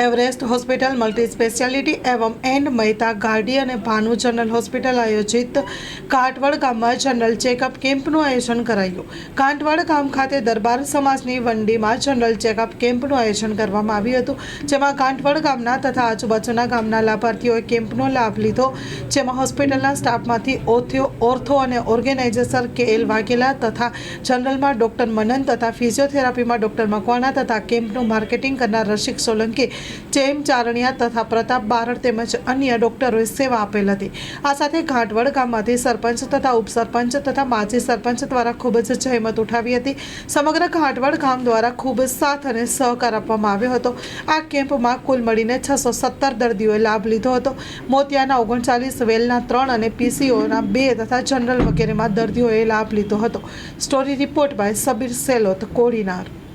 Everest hospital multi speciality એવમ and Mehta Gardi અને Bhanu general hospital આયોજિત કાંટવડ ગામમાં જનરલ ચેકઅપ કેમ્પનું આયોજન કરાયું. કાંટવડ ગામ ખાતે દરબાર સમાજની વંડીમાં જનરલ ચેકઅપ કેમ્પનું આયોજન કરવામાં આવ્યું હતું, જેમાં કાંટવડ ગામના તથા આજુબાજુના ગામના લાભાર્થીઓએ કેમ્પનો લાભ લીધો, જેમાં હોસ્પિટલના સ્ટાફમાંથી ઓથિયો, ઓર્થો અને ઓર્ગેનાઇઝેશન કે એલ વાઘેલા તથા જનરલમાં ડૉક્ટર મનન તથા ફિઝિયોથેરાપીમાં ડૉક્ટર મકવાણા તથા કેમ્પનું માર્કેટિંગ કરનાર રસિક સોલંકી જેમ ચારણિયા તથા પ્રતાપ બારડ તેમજ અન્ય ડોક્ટરોએ સેવા આપેલ હતી. આ સાથે ઘાટવડ ગામમાંથી સરપંચ તથા ઉપસરપંચ તથા માજી સરપંચ દ્વારા ખૂબ જ જહેમત ઉઠાવી હતી. સમગ્ર ઘાટવડ ગામ દ્વારા ખૂબ સાથ અને સહકાર આપવામાં આવ્યો હતો. આ કેમ્પમાં કુલ મળીને છસો સત્તર દર્દીઓએ લાભ લીધો હતો. મોતિયાના ઓગણચાલીસ, વેલના ત્રણ અને પીસીઓના બે તથા જનરલ વગેરેમાં દર્દીઓએ લાભ લીધો હતો. Story report by Sabir Selot, Kodinar.